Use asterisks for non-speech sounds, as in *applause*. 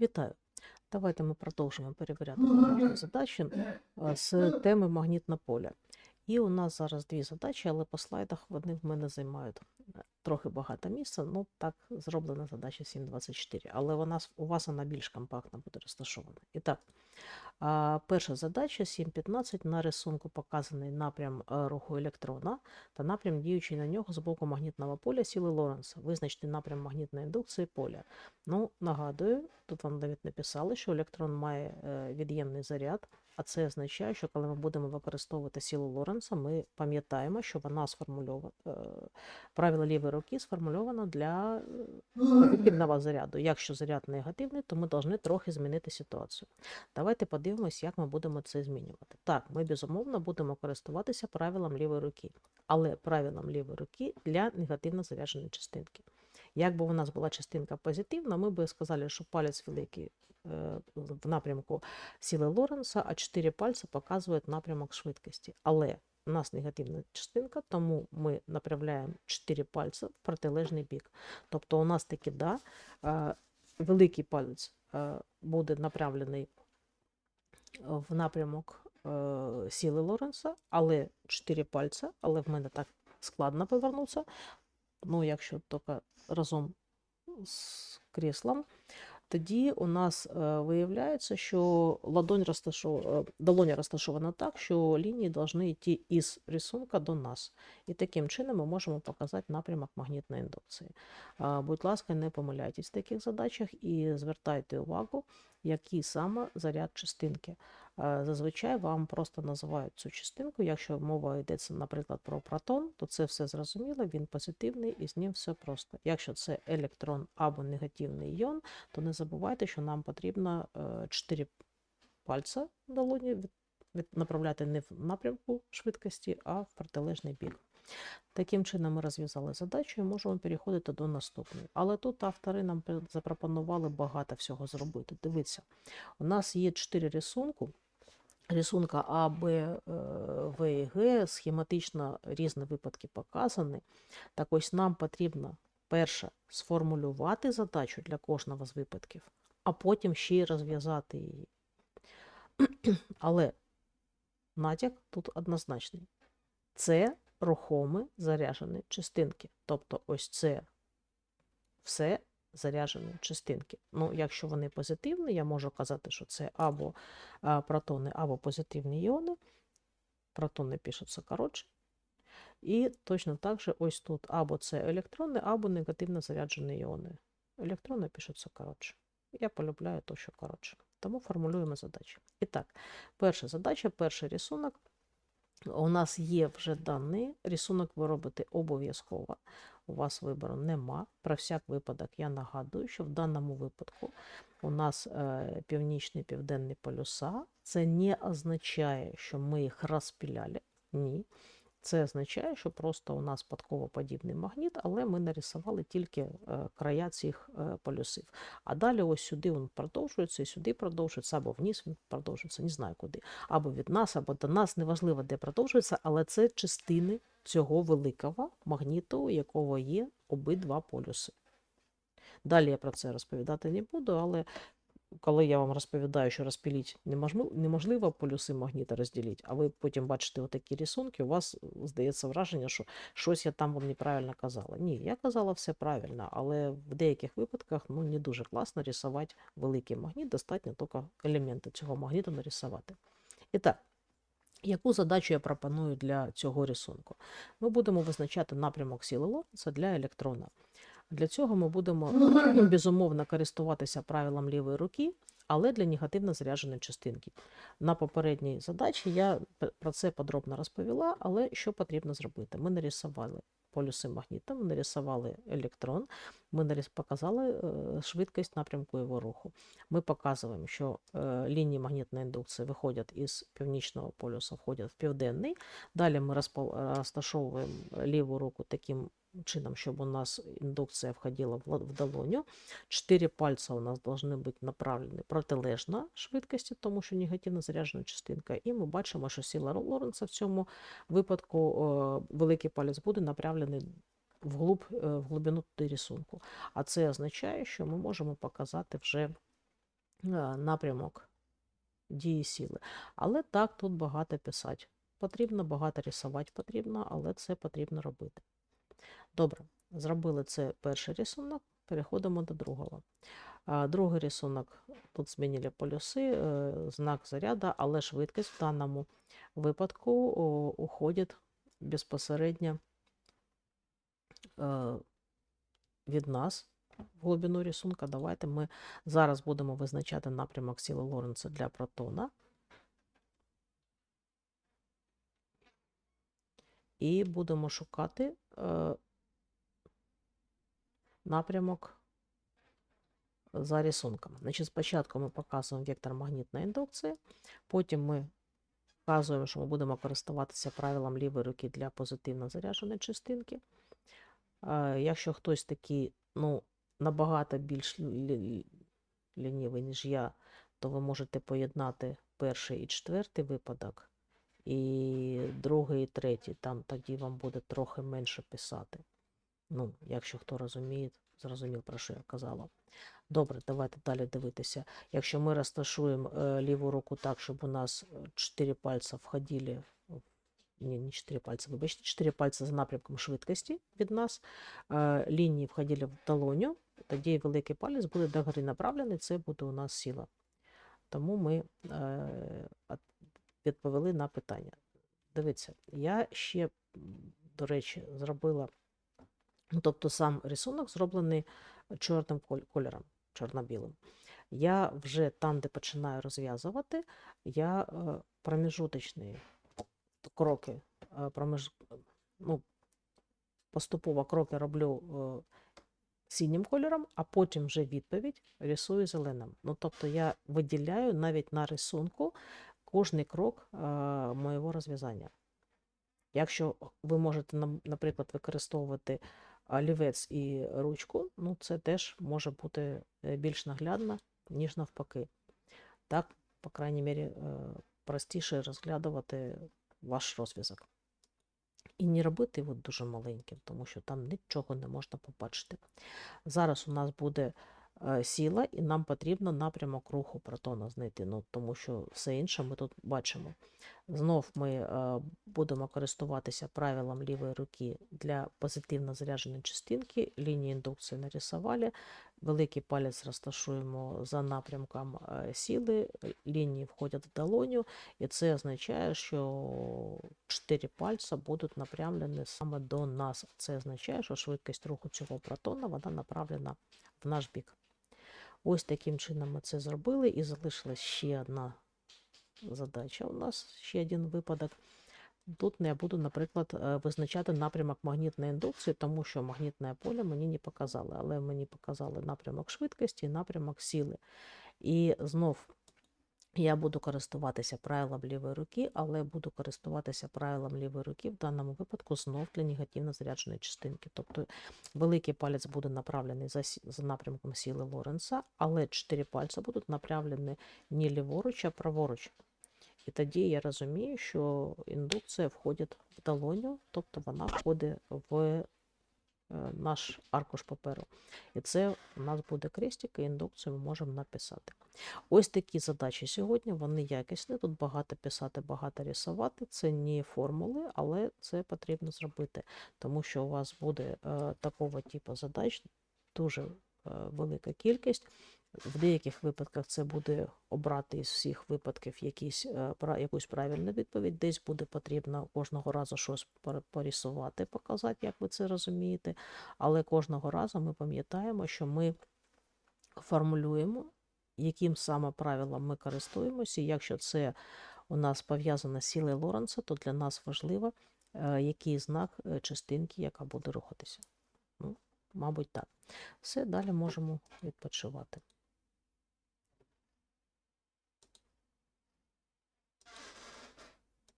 Вітаю! Давайте ми продовжимо перевіряти домашні задачі е, з теми магнітне поле. І у нас зараз дві задачі, але по слайдах вони в мене займають е, трохи багато місця. Ну, так зроблена задача 7.24, але вона, у вас вона більш компактно буде розташована. І так, перша задача 7.15 на рисунку показаний напрям е, руху електрона та напрям діючий на нього з боку магнітного поля сіли Лоренса. Визначити напрям магнітної індукції поля. Ну, нагадую, тут вам навіть написали, що електрон має е, від'ємний заряд, а це означає, що коли ми будемо використовувати силу Лоренса, ми пам'ятаємо, що вона сформульована, правило лівої руки сформульовано для е, заряду. Якщо заряд негативний, то ми повинні трохи змінити ситуацію. Давайте подивимось, як ми будемо це змінювати. Так, ми безумовно будемо користуватися правилом лівої руки, але правилом лівої руки для негативно зарядженої частинки. Якби у нас була частинка позитивна, ми б сказали, що палець великий е, в напрямку сили Лоренса, а чотири пальці показують напрямок швидкості. Але у нас негативна частинка, тому ми направляємо чотири пальці в протилежний бік. Тобто у нас таки да, е, великий палець е, буде направлений в напрямок сили Лоренса, але чотири пальця, але в мене так складно повернутися. Ну, якщо тільки разом з кріслом, тоді у нас е, виявляється, що ладонь розташов... е, долоня розташована так, що лінії повинні йти із рисунка до нас. І таким чином ми можемо показати напрямок магнітної індукції. Будь ласка, не помиляйтесь в таких задачах і звертайте увагу, який саме заряд частинки. Е, Зазвичай вам просто називають цю частинку. Якщо мова йдеться, наприклад, про протон, то це все зрозуміло, він позитивний і з ним все просто. Якщо це електрон або негативний іон, то не забувайте, що нам потрібно 4 пальця долоні направляти не в напрямку швидкості, а в протилежний бік. Таким чином ми розв'язали задачу і можемо переходити до наступної. Але тут автори нам запропонували багато всього зробити. Дивіться, у нас є 4 рисунку. Рисунка А, Б, е, В і Г, схематично різні випадки показані. Так ось нам потрібно перше сформулювати задачу для кожного з випадків, а потім ще й розв'язати її. *clears throat* Але натяк тут однозначний. Це рухомі заряджені частинки. Тобто ось це все заряджені частинки. Ну, якщо вони позитивні, я можу казати, що це або протони, або позитивні іони. Протони пишуться коротше. І точно так же ось тут або це електрони, або негативно заряджені іони. Електрони пишуться коротше. Я полюбляю то, що коротше. Тому формулюємо задачі. І так, перша задача, перший рисунок. У нас є вже даний рисунок, ви робите обов'язково. У вас вибору нема. Про всяк випадок я нагадую, що в даному випадку у нас е, північні південні полюса. Це не означає, що ми їх розпіляли. Ні. Це означає, що просто у нас подковоподібний магніт, але ми нарисували тільки е, края цих е, полюсів. А далі ось сюди він продовжується, і сюди продовжується, або вниз він продовжується, не знаю куди. Або від нас, або до нас, неважливо, де продовжується, але це частини цього великого магніту, якого є обидва полюси. Далі я про це розповідати не буду, але коли я вам розповідаю, що розпіліть неможливо, полюси магніта розділити, а ви потім бачите отакі рисунки, у вас здається враження, що щось я там вам неправильно казала. Ні, я казала все правильно, але в деяких випадках ну, не дуже класно рисувати великий магніт, достатньо тільки елементи цього магніту нарисувати. І так, яку задачу я пропоную для цього рисунку? Ми будемо визначати напрямок сили Лоренца для електрона. Для цього ми будемо безумовно користуватися правилом лівої руки, але для негативно зарядженої частинки. На попередній задачі я про це подробно розповіла, але що потрібно зробити? Ми нарисували полюси магніта, ми нарисували електрон, ми показали е, швидкість напрямку його руху. Ми показуємо, що е, лінії магнітної індукції виходять із північного полюса, входять в південний. Далі ми розташовуємо ліву руку таким чином, щоб у нас індукція входила в долоню. Чотири пальця у нас повинні бути направлені протилежно швидкості, тому що негативно заряджена частинка. І ми бачимо, що сила Лоренца в цьому випадку е, великий палець буде направлений вглуб, е, в глибину рисунку. А це означає, що ми можемо показати вже е, напрямок дії сили. Але так, тут багато писати. Потрібно багато рисувати потрібно, але це потрібно робити. Добре, зробили це перший рисунок, переходимо до другого. Другий рисунок, тут змінили полюси, е, знак заряду, але швидкість в даному випадку уходить безпосередньо е, від нас в глибину рисунка. Давайте ми зараз будемо визначати напрямок сили Лоренца для протона. І будемо шукати е, напрямок за рисунком. Значить, спочатку ми показуємо вектор магнітної індукції, потім ми вказуємо, що ми будемо користуватися правилом лівої руки для позитивно зарядженої частинки. Якщо хтось такий, ну, набагато більш лі- лі- лінівий, ніж я, то ви можете поєднати перший і четвертий випадок, і другий, і третій. Там тоді вам буде трохи менше писати. Ну, якщо хто розуміє, зрозумів, про що я казала. Добре, давайте далі дивитися. Якщо ми розташуємо е, ліву руку так, щоб у нас 4 пальця входили, ні, не 4 пальця, вибачте, 4 пальця за напрямком швидкості від нас, е, лінії входили в долоню, тоді великий палець буде догори направлений, це буде у нас сила. Тому ми е, відповіли на питання. Дивіться, я ще, до речі, зробила, ну, тобто сам рисунок зроблений чорним кольором, чорно-білим. Я вже там, де починаю розв'язувати, я е, проміжуточні кроки, е, проміж, ну, поступово кроки роблю е, синім кольором, а потім вже відповідь рисую зеленим. Ну, тобто я виділяю навіть на рисунку кожний крок е, моєго розв'язання. Якщо ви можете, наприклад, використовувати олівець і ручку, ну це теж може бути е, більш наглядно, ніж навпаки. Так, по крайній мірі, е, простіше розглядувати ваш розв'язок. І не робити його дуже маленьким, тому що там нічого не можна побачити. Зараз у нас буде сіла, і нам потрібно напрямок руху протона знайти, ну, тому що все інше ми тут бачимо. Знов ми е, будемо користуватися правилом лівої руки для позитивно зарядженої частинки. Лінії індукції нарисували. Великий палець розташуємо за напрямком е, сили, лінії входять в долоню, і це означає, що чотири пальця будуть направлені саме до нас. Це означає, що швидкість руху цього протона вона направлена в наш бік. Ось таким чином ми це зробили, і залишилась ще одна задача у нас, ще один випадок. Тут я буду, наприклад, е, визначати напрямок магнітної індукції, тому що магнітне поле мені не показали, але мені показали напрямок швидкості і напрямок сили. І знов я буду користуватися правилом лівої руки, але буду користуватися правилом лівої руки в даному випадку знов для негативно зарядженої частинки. Тобто великий палець буде направлений за, за напрямком сили Лоренца, але чотири пальці будуть направлені не ліворуч, а праворуч. І тоді я розумію, що індукція входить в долоню, тобто вона входить в наш аркуш паперу. І це у нас буде крестик, і індукцію ми можемо написати. Ось такі задачі сьогодні, вони якісні. Тут багато писати, багато рисувати. Це не формули, але це потрібно зробити, тому що у вас буде е, такого типу задач дуже е, велика кількість. В деяких випадках це буде обрати із всіх випадків якісь, е, якусь правильну відповідь. Десь буде потрібно кожного разу щось пор- порисувати, показати, як ви це розумієте. Але кожного разу ми пам'ятаємо, що ми формулюємо, яким саме правилом ми користуємося. І Якщо це у нас пов'язано з силою Лоренца, то для нас важливо, е, який знак е, частинки, яка буде рухатися. Ну, мабуть, так. Все, далі можемо відпочивати.